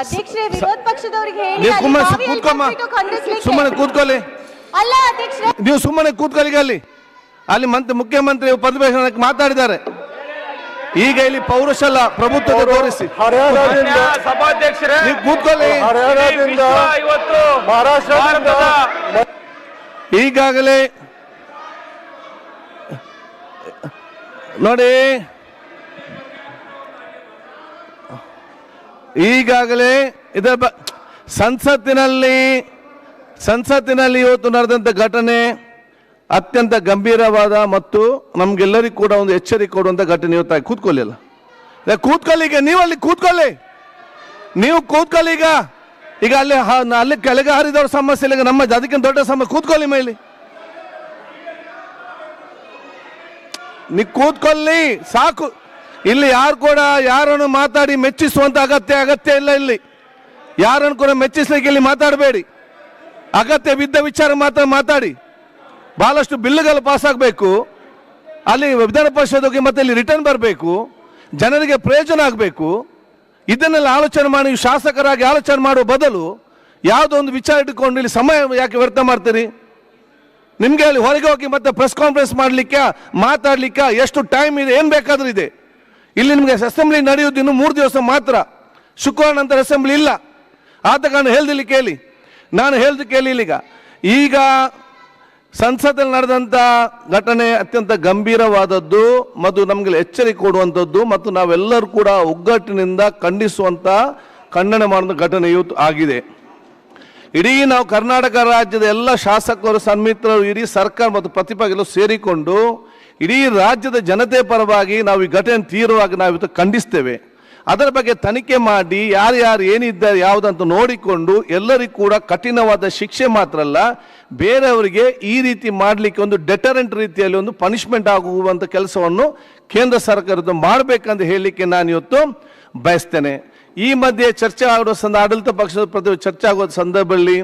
ಅಧ್ಯಕ್ಷರೇ ವಿರೋಧ ಪಕ್ಷದವರಿಗೆ ಹೇಳಿ ನೀವು ಕೂತ್ಕೊಮ್ಮ. ಸುಮ್ಮನೆ ಕೂತ್ಕೊಳ್ಳಿ. ಅಲ್ಲ ಅಧ್ಯಕ್ಷರೇ. ನೀವು ಸುಮ್ಮನೆ ಕೂತ್ಕೊಳ್ಳಿ ಅಲ್ಲಿ. ಅಲ್ಲಿ ಮಂತ್ರಿ ಮುಖ್ಯಮಂತ್ರಿ ಪದ್ಮೇಶ್ವರಕ್ಕೆ ಮಾತಾಡಿದ್ದಾರೆ. ಈಗ ಇಲ್ಲಿ ಪೌರುಷ ಅಲ್ಲ ಪ್ರಭುತ್ವದ ತೋರಿಸಿ. ಹರಿಯಾಣದಿಂದ ಸಭಾಧ್ಯಕ್ಷರೇ ನೀವು ಕೂತ್ಕೊಳ್ಳಿ. ಇವತ್ತು ಮಹಾರಾಷ್ಟ್ರದಿಂದ ಈಗಾಗಲೇ ನೋಡಿ ಈಗಾಗಲೇ ಇದರ ಬ- ಸಂಸತ್ತಿನಲ್ಲಿ ಸಂಸತ್ತಿನಲ್ಲಿ ಇವತ್ತು ನಡೆದಂಥ ಘಟನೆ ಅತ್ಯಂತ ಗಂಭೀರವಾದ ಮತ್ತು ನಮಗೆಲ್ಲರಿಗೂ ಕೂಡ ಒಂದು ಎಚ್ಚರಿಕೆ ಕೊಡುವಂಥ ಘಟನೆ ಇವತ್ತಾಗಿ ಕೂತ್ಕೊಳ್ಳಿಲ್ಲ ಇಲ್ಲ, ಕೂತ್ಕೊಳ್ಳಿ ಈಗ ನೀವು ಅಲ್ಲಿ ಕೂತ್ಕೊಳ್ಳಿ. ನೀವು ಕೂತ್ಕೊಳ್ಳಿ ಈಗ. ಈಗ ಅಲ್ಲಿ ಅಲ್ಲಿ ಕೆಳಗೆ ಹಾರಿದವ್ರ ಸಮಸ್ಯೆ ಇಲ್ಲ ನಮ್ಮ ಅದಕ್ಕಿಂತ ದೊಡ್ಡ ಸಮಸ್ಯೆ. ಕೂತ್ಕೊಳ್ಳಿ ಮೇಲೆ. ನೀ ಕೂತ್ಕೊಳ್ಳಿ ಸಾಕು. ಇಲ್ಲಿ ಯಾರು ಕೂಡ ಯಾರನ್ನು ಮಾತಾಡಿ ಮೆಚ್ಚಿಸುವಂತ ಅಗತ್ಯ ಅಗತ್ಯ ಇಲ್ಲ ಇಲ್ಲಿ. ಯಾರನ್ನು ಕೂಡ ಮೆಚ್ಚಿಸ್ಲಿಕ್ಕೆ ಇಲ್ಲಿ ಮಾತಾಡಬೇಡಿ. ಅಗತ್ಯ ಬಿದ್ದ ವಿಚಾರ ಮಾತ್ರ ಮಾತಾಡಿ. ಬಹಳಷ್ಟು ಬಿಲ್ಲುಗಳು ಪಾಸ್ ಆಗಬೇಕು. ಅಲ್ಲಿ ವಿಧಾನ ಪರಿಷತ್ ಹೋಗಿ ಮತ್ತೆ ಇಲ್ಲಿ ರಿಟರ್ನ್ ಬರಬೇಕು. ಜನರಿಗೆ ಪ್ರಯೋಜನ ಆಗಬೇಕು. ಇದನ್ನೆಲ್ಲ ಆಲೋಚನೆ ಮಾಡಿ ಶಾಸಕರಾಗಿ ಆಲೋಚನೆ ಮಾಡುವ ಬದಲು ಯಾವುದೋ ಒಂದು ವಿಚಾರ ಇಟ್ಟುಕೊಂಡು ಇಲ್ಲಿ ಸಮಯ ಯಾಕೆ ವ್ಯರ್ಥ ಮಾಡ್ತೀರಿ? ನಿಮಗೆ ಅಲ್ಲಿ ಹೊರಗೆ ಹೋಗಿ ಮತ್ತೆ ಪ್ರೆಸ್ ಕಾನ್ಫರೆನ್ಸ್ ಮಾಡಲಿಕ್ಕೆ, ಮಾತಾಡಲಿಕ್ಕೆ, ಎಷ್ಟು ಟೈಮ್ ಇದೆ, ಏನು ಬೇಕಾದರೂ ಇದೆ. ಇಲ್ಲಿ ನಿಮಗೆ ಅಸೆಂಬ್ಲಿ ನಡೆಯುವುದು ಇನ್ನು ಮೂರು ದಿವಸ ಮಾತ್ರ. ಶುಕ್ರವಾರ ನಂತರ ಅಸೆಂಬ್ಲಿ ಇಲ್ಲ. ಆದ ಕಾರಣ ಹೇಳ್ದಿಲ್ಲಿ ಕೇಳಿ. ನಾನು ಹೇಳ್ದು ಕೇಳಿ ಇಲ್ಲಿಗ ಈಗ ಸಂಸತ್ತಲ್ಲಿ ನಡೆದಂಥ ಘಟನೆ ಅತ್ಯಂತ ಗಂಭೀರವಾದದ್ದು ಮತ್ತು ನಮಗೆ ಎಚ್ಚರಿಕೆ ಕೊಡುವಂಥದ್ದು ಮತ್ತು ನಾವೆಲ್ಲರೂ ಕೂಡ ಒಗ್ಗಟ್ಟಿನಿಂದ ಖಂಡಿಸುವಂಥ ಖಂಡನೆ ಮಾಡಿದ ಘಟನೆ ಇವತ್ತು ಆಗಿದೆ. ಇಡೀ ನಾವು ಕರ್ನಾಟಕ ರಾಜ್ಯದ ಎಲ್ಲ ಶಾಸಕರು, ಸನ್ಮಿತ್ರರು, ಇಡೀ ಸರ್ಕಾರ ಮತ್ತು ಪ್ರತಿಪಕ್ಷಗಳು ಸೇರಿಕೊಂಡು ಇಡೀ ರಾಜ್ಯದ ಜನತೆ ಪರವಾಗಿ ನಾವು ಈ ಘಟನೆ ತೀವ್ರವಾಗಿ ನಾವು ಇವತ್ತು ಖಂಡಿಸ್ತೇವೆ. ಅದರ ಬಗ್ಗೆ ತನಿಖೆ ಮಾಡಿ ಯಾರ್ಯಾರು ಏನಿದ್ದಾರೆ ಯಾವುದಂತ ನೋಡಿಕೊಂಡು ಎಲ್ಲರಿಗೂ ಕೂಡ ಕಠಿಣವಾದ ಶಿಕ್ಷೆ ಮಾತ್ರ ಅಲ್ಲ, ಬೇರೆಯವರಿಗೆ ಈ ರೀತಿ ಮಾಡಲಿಕ್ಕೆ ಒಂದು ಡೆಟರೆಂಟ್ ರೀತಿಯಲ್ಲಿ ಒಂದು ಪನಿಷ್ಮೆಂಟ್ ಆಗುವಂಥ ಕೆಲಸವನ್ನು ಕೇಂದ್ರ ಸರ್ಕಾರದ ಮಾಡಬೇಕಂತ ಹೇಳಲಿಕ್ಕೆ ನಾನು ಇವತ್ತು ಬಯಸ್ತೇನೆ. ಈ ಮಧ್ಯೆ ಚರ್ಚೆ ಆಗಿರೋ ಸಂದ ಆಡಳಿತ ಪಕ್ಷದ ಪ್ರತಿ ಚರ್ಚೆ ಆಗೋ ಸಂದರ್ಭದಲ್ಲಿ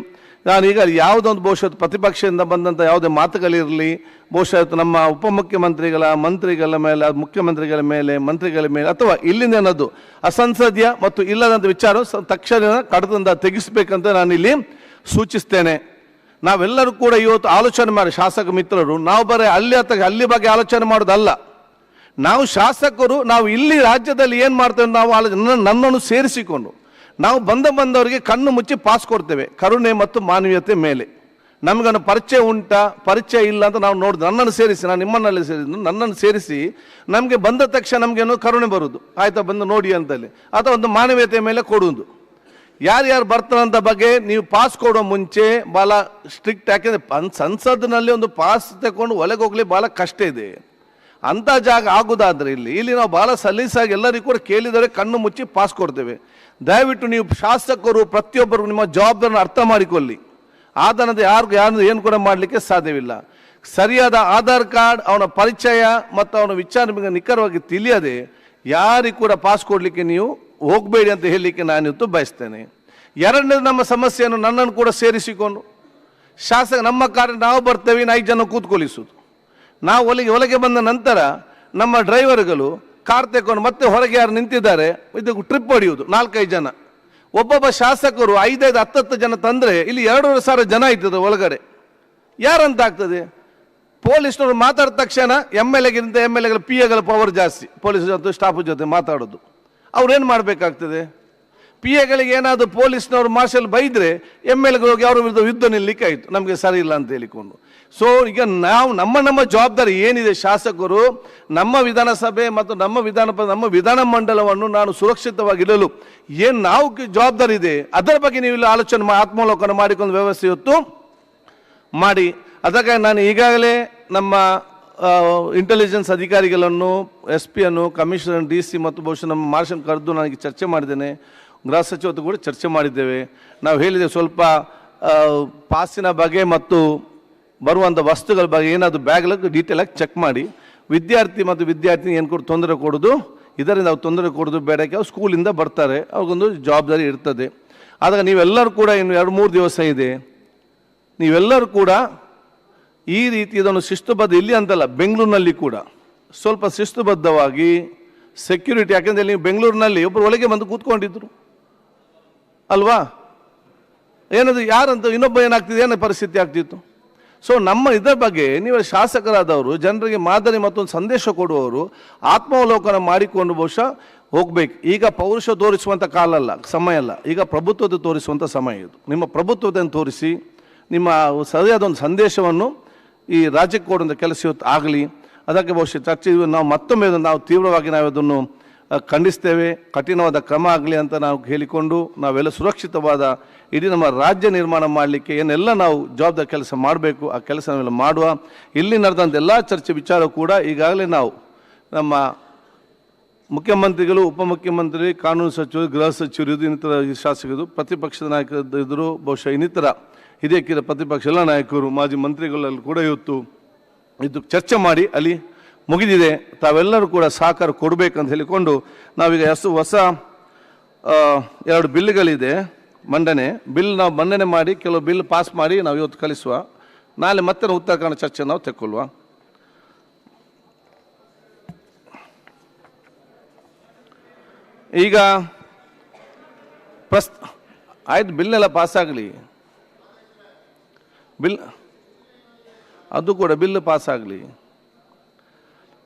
ನಾನೀಗ ಯಾವುದೊಂದು ಬಹುಶಃ ಪ್ರತಿಪಕ್ಷದಿಂದ ಬಂದಂಥ ಯಾವುದೇ ಮಾತುಗಳಿರಲಿ, ಬಹುಶಃ ನಮ್ಮ ಉಪಮುಖ್ಯಮಂತ್ರಿಗಳ, ಮಂತ್ರಿಗಳ ಮೇಲೆ, ಮುಖ್ಯಮಂತ್ರಿಗಳ ಮೇಲೆ, ಮಂತ್ರಿಗಳ ಮೇಲೆ, ಅಥವಾ ಇಲ್ಲಿಂದ ಏನದು ಅಸಂಸದೀಯ ಮತ್ತು ಇಲ್ಲದಂಥ ವಿಚಾರ ತಕ್ಷಣ ಕಡತದಿಂದ ತೆಗೆಸಬೇಕಂತ ನಾನಿಲ್ಲಿ ಸೂಚಿಸ್ತೇನೆ. ನಾವೆಲ್ಲರೂ ಕೂಡ ಇವತ್ತು ಆಲೋಚನೆ ಮಾಡಿ, ಶಾಸಕ ಮಿತ್ರರು, ನಾವು ಬರೀ ಅಲ್ಲಿ ಅಥವಾ ಅಲ್ಲಿ ಬಗ್ಗೆ ಆಲೋಚನೆ ಮಾಡೋದಲ್ಲ ನಾವು ಶಾಸಕರು, ನಾವು ಇಲ್ಲಿ ರಾಜ್ಯದಲ್ಲಿ ಏನು ಮಾಡ್ತೇವೆ ನಾವು ಆಲೋಚನೆ ನನ್ನ- ನನ್ನನ್ನು ಸೇರಿಸಿಕೊಂಡು ನಾವು ಬಂದ ಬಂದವರಿಗೆ ಕಣ್ಣು ಮುಚ್ಚಿ ಪಾಸ್ ಕೊಡ್ತೇವೆ. ಕರುಣೆ ಮತ್ತು ಮಾನವೀಯತೆ ಮೇಲೆ. ನಮಗನ್ನು ಪರಿಚಯ ಉಂಟಾ, ಪರಿಚಯ ಇಲ್ಲ ಅಂತ ನಾವು ನೋಡಿದ್ವಿ ನನ್ನನ್ನು ಸೇರಿಸಿ, ನಾನು ನಿಮ್ಮನ್ನಲ್ಲಿ ಸೇರಿದ್ದು ನನ್ನನ್ನು ಸೇರಿಸಿ, ನಮಗೆ ಬಂದ ತಕ್ಷಣ ನಮಗೇನು ಕರುಣೆ ಬರುವುದು ಆಯಿತಾ, ಬಂದು ನೋಡಿ ಅಂತಲ್ಲಿ. ಅಥವಾ ಒಂದು ಮಾನವೀಯತೆ ಮೇಲೆ ಕೊಡುವುದು ಯಾರ್ಯಾರು ಬರ್ತಾರಂತ ಬಗ್ಗೆ ನೀವು ಪಾಸ್ ಕೊಡೋ ಮುಂಚೆ ಭಾಳ ಸ್ಟ್ರಿಕ್ಟ್ ಯಾಕೆಂದರೆ ಸಂಸತ್ತಿನಲ್ಲಿ ಒಂದು ಪಾಸ್ ತಗೊಂಡು ಒಳಗೆ ಹೋಗ್ಲಿ ಭಾಳ ಕಷ್ಟ ಇದೆ. ಅಂಥ ಜಾಗ ಆಗೋದಾದ್ರೆ ಇಲ್ಲಿ ಇಲ್ಲಿ ನಾವು ಭಾಳ ಸಲೀಸಾಗಿ ಎಲ್ಲರಿಗೂ ಕೂಡ ಕೇಳಿದರೆ ಕಣ್ಣು ಮುಚ್ಚಿ ಪಾಸ್ ಕೊಡ್ತೇವೆ. ದಯವಿಟ್ಟು ನೀವು ಶಾಸಕರು, ಪ್ರತಿಯೊಬ್ಬರು ನಿಮ್ಮ ಜವಾಬ್ದಾರಿಯನ್ನು ಅರ್ಥ ಮಾಡಿಕೊಳ್ಳಿ. ಆತನದ ಯಾರಿಗೂ ಯಾರು ಏನು ಕೂಡ ಮಾಡಲಿಕ್ಕೆ ಸಾಧ್ಯವಿಲ್ಲ. ಸರಿಯಾದ ಆಧಾರ್ ಕಾರ್ಡ್, ಅವನ ಪರಿಚಯ ಮತ್ತು ಅವನ ವಿಚಾರ ನಿಮಗೆ ನಿಖರವಾಗಿ ತಿಳಿಯದೆ ಯಾರಿಗೂ ಕೂಡ ಪಾಸ್ ಕೊಡಲಿಕ್ಕೆ ನೀವು ಹೋಗಬೇಡಿ ಅಂತ ಹೇಳಲಿಕ್ಕೆ ನಾನು ಇವತ್ತು ಬಯಸ್ತೇನೆ. ಎರಡನೇದು ನಮ್ಮ ಸಮಸ್ಯೆಯನ್ನು ನನ್ನನ್ನು ಕೂಡ ಸೇರಿಸಿಕೊಂಡು, ಶಾಸಕ, ನಮ್ಮ ಕಾರ್ಯ ನಾವು ಬರ್ತೇವೆ ಐದು ಜನ ಕೂತ್ಕೊಳಿಸುವುದು ನಾವು ಒಲಿಗೆ ಒಳಗೆ ಬಂದ ನಂತರ ನಮ್ಮ ಡ್ರೈವರ್ಗಳು ಕಾರ್ ತೆಕ್ಕೊಂಡು ಮತ್ತೆ ಹೊರಗೆ ಯಾರು ನಿಂತಿದ್ದಾರೆ, ಇದು ಟ್ರಿಪ್ ಹೊಡೆಯುವುದು, ನಾಲ್ಕೈದು ಜನ. ಒಬ್ಬೊಬ್ಬ ಶಾಸಕರು ಐದೈದು, ಹತ್ತತ್ತು ಜನ ತಂದರೆ ಇಲ್ಲಿ ಎರಡೂವರೆ ಸಾವಿರ ಜನ ಆಯ್ತದೆ ಒಳಗಡೆ. ಯಾರಂತ ಆಗ್ತದೆ? ಪೊಲೀಸ್ನವರು ಮಾತಾಡಿದ ತಕ್ಷಣ ಎಂ ಎಲ್ ಎಗಿಂತ ಎಂ ಎಲ್ ಎಗಳ ಪಿ ಎಗಳ ಪವರ್ ಜಾಸ್ತಿ, ಪೊಲೀಸ್ ಜೊತೆ ಸ್ಟಾಫ್ ಜೊತೆ ಮಾತಾಡೋದು. ಅವ್ರೇನು ಮಾಡಬೇಕಾಗ್ತದೆ? ಪಿ ಎಗಳಿಗೆ ಏನಾದರೂ ಪೊಲೀಸ್ನವರು ಮಾರ್ಷಲ್ ಬೈದ್ರೆ ಎಂ ಎಲ್ ಹೋಗಿ ಅವ್ರ ವಿರುದ್ಧ ಯುದ್ಧ ನಿಲ್ಲಿಕ್ಕೆ ಆಯಿತು. ನಮಗೆ ಸರಿ ಇಲ್ಲ ಅಂತ ಹೇಳಿಕೊಂಡು. ಸೊ ಈಗ ನಾವು ನಮ್ಮ ನಮ್ಮ ಜವಾಬ್ದಾರಿ ಏನಿದೆ ಶಾಸಕರು, ನಮ್ಮ ವಿಧಾನಸಭೆ ಮತ್ತು ನಮ್ಮ ವಿಧಾನ ನಮ್ಮ ವಿಧಾನ ಮಂಡಲವನ್ನು ನಾನು ಸುರಕ್ಷಿತವಾಗಿಡಲು ಏನು ನಾವು ಜವಾಬ್ದಾರಿ ಇದೆ, ಅದರ ಬಗ್ಗೆ ನೀವು ಇಲ್ಲಿ ಆಲೋಚನೆ ಮಾ- ಆತ್ಮಾವಲೋಕನ ಮಾಡಿಕೊಂಡು ವ್ಯವಸ್ಥೆ ಇವತ್ತು ಮಾಡಿ. ಅದಕ್ಕಾಗಿ ನಾನು ಈಗಾಗಲೇ ನಮ್ಮ ಇಂಟೆಲಿಜೆನ್ಸ್ ಅಧಿಕಾರಿಗಳನ್ನು ಎಸ್ ಪಿಯನ್ನು ಕಮಿಷನರ್ ಡಿ ಸಿ ಮತ್ತು ಬಹುಶಃ ನಮ್ಮ ಮಾರ್ಷಲ್ ಕರೆದು ನನಗೆ ಚರ್ಚೆ ಮಾಡಿದ್ದೇನೆ. ಗೃಹ ಸಚಿವತ್ತು ಕೂಡ ಚರ್ಚೆ ಮಾಡಿದ್ದೇವೆ. ನಾವು ಹೇಳಿದ್ದೇವೆ ಸ್ವಲ್ಪ ಪಾಸಿನ ಬಗ್ಗೆ ಮತ್ತು ಬರುವಂಥ ವಸ್ತುಗಳ ಬಗ್ಗೆ ಏನಾದರೂ ಬ್ಯಾಗ್ಲಕ್ಕೆ ಡೀಟೇಲಾಗಿ ಚೆಕ್ ಮಾಡಿ. ವಿದ್ಯಾರ್ಥಿ ಮತ್ತು ವಿದ್ಯಾರ್ಥಿನಿ ಏನು ಕೊಡು ತೊಂದರೆ ಕೊಡೋದು, ಇದರಿಂದ ಅವ್ರು ತೊಂದರೆ ಕೊಡೋದು ಬೇಡಕ್ಕೆ ಅವ್ರು ಸ್ಕೂಲಿಂದ ಬರ್ತಾರೆ. ಅವ್ರಿಗೊಂದು ಜವಾಬ್ದಾರಿ ಇರ್ತದೆ. ಆದಾಗ ನೀವೆಲ್ಲರೂ ಕೂಡ ಇನ್ನು ಎರಡು ಮೂರು ದಿವಸ ಇದೆ. ನೀವೆಲ್ಲರೂ ಕೂಡ ಈ ರೀತಿ ಇದನ್ನು ಶಿಸ್ತುಬದ್ಧ ಇಲ್ಲಿ ಅಂತಲ್ಲ, ಬೆಂಗಳೂರಿನಲ್ಲಿ ಕೂಡ ಸ್ವಲ್ಪ ಶಿಸ್ತುಬದ್ಧವಾಗಿ ಸೆಕ್ಯೂರಿಟಿ ಯಾಕೆಂದರೆ ನೀವು ಬೆಂಗಳೂರಿನಲ್ಲಿ ಒಬ್ಬರು ಒಳಗೆ ಬಂದು ಕೂತ್ಕೊಂಡಿದ್ರು. ಅಲ್ವಾ? ಏನದು, ಯಾರಂತ ಇನ್ನೊಬ್ಬ ಏನಾಗ್ತಿದೆ, ಏನೋ ಪರಿಸ್ಥಿತಿ ಆಗ್ತಿತ್ತು. ಸೊ ನಮ್ಮ ಇದರ ಬಗ್ಗೆ ನೀವು ಶಾಸಕರಾದವರು, ಜನರಿಗೆ ಮಾದರಿ ಮತ್ತೊಂದು ಸಂದೇಶ ಕೊಡುವವರು, ಆತ್ಮಾವಲೋಕನ ಮಾಡಿಕೊಂಡು ಬಹುಶಃ ಹೋಗ್ಬೇಕು. ಈಗ ಪೌರುಷ ತೋರಿಸುವಂಥ ಕಾಲ ಅಲ್ಲ, ಸಮಯ ಅಲ್ಲ. ಈಗ ಪ್ರಭುತ್ವದ ತೋರಿಸುವಂಥ ಸಮಯ ಇದು. ನಿಮ್ಮ ಪ್ರಭುತ್ವದನ್ನು ತೋರಿಸಿ, ನಿಮ್ಮ ಸರಿಯಾದ ಒಂದು ಸಂದೇಶವನ್ನು ಈ ರಾಜ್ಯಕ್ಕೆ ಕೊಡುವಂಥ ಕೆಲಸ ಇವತ್ತು ಆಗಲಿ. ಅದಕ್ಕೆ ಬಹುಶಃ ಚರ್ಚೆ ನಾವು ಮತ್ತೊಮ್ಮೆ ನಾವು ತೀವ್ರವಾಗಿ ನಾವು ಅದನ್ನು ಖಂಡಿಸ್ತೇವೆ. ಕಠಿಣವಾದ ಕ್ರಮ ಆಗಲಿ ಅಂತ ನಾವು ಹೇಳಿಕೊಂಡು ನಾವೆಲ್ಲ ಸುರಕ್ಷಿತವಾದ ಇಡೀ ನಮ್ಮ ರಾಜ್ಯ ನಿರ್ಮಾಣ ಮಾಡಲಿಕ್ಕೆ ಏನೆಲ್ಲ ನಾವು ಜವಾಬ್ದಾರಿ ಕೆಲಸ ಮಾಡಬೇಕು, ಆ ಕೆಲಸ ನಾವೆಲ್ಲ ಮಾಡುವ. ಇಲ್ಲಿ ನಡೆದಂಥ ಎಲ್ಲ ಚರ್ಚೆ ವಿಚಾರ ಕೂಡ ಈಗಾಗಲೇ ನಾವು ನಮ್ಮ ಮುಖ್ಯಮಂತ್ರಿಗಳು, ಉಪಮುಖ್ಯಮಂತ್ರಿ, ಕಾನೂನು ಸಚಿವರು, ಗೃಹ ಸಚಿವರು ಇದು ಇನ್ನಿತರ ಶಾಸಕರು, ಪ್ರತಿಪಕ್ಷದ ನಾಯಕರು ಇದ್ದರು ಬಹುಶಃ ಇನ್ನಿತರ ಹಿರಿಯ ಪ್ರತಿಪಕ್ಷ ಎಲ್ಲ ನಾಯಕರು, ಮಾಜಿ ಮಂತ್ರಿಗಳಲ್ಲಿ ಕೂಡ ಇವತ್ತು ಇದು ಚರ್ಚೆ ಮಾಡಿ ಅಲ್ಲಿ ಮುಗಿದಿದೆ. ತಾವೆಲ್ಲರೂ ಕೂಡ ಸಹಕಾರ ಕೊಡಬೇಕಂತ ಹೇಳಿಕೊಂಡು ನಾವೀಗ ಎಷ್ಟು ಹೊಸ ಎರಡು ಬಿಲ್ಗಳಿದೆ ಮಂಡನೆ. ಬಿಲ್ ನಾವು ಮಂಡನೆ ಮಾಡಿ, ಕೆಲವು ಬಿಲ್ ಪಾಸ್ ಮಾಡಿ ನಾವು ಇವತ್ತು ಕಳಿಸುವ. ನಾಳೆ ಮತ್ತೆ ನಾವು ಉತ್ತರ ಕನ್ನಡ ಚರ್ಚೆ ನಾವು ತೆಕ್ಕೊಳ್ಳುವ. ಈಗ ಪ್ರಸ್, ಆಯ್ತು, ಬಿಲ್ಲೆಲ್ಲ ಪಾಸ್ ಆಗಲಿ. ಬಿಲ್, ಅದು ಕೂಡ ಬಿಲ್ ಪಾಸ್ ಆಗಲಿ.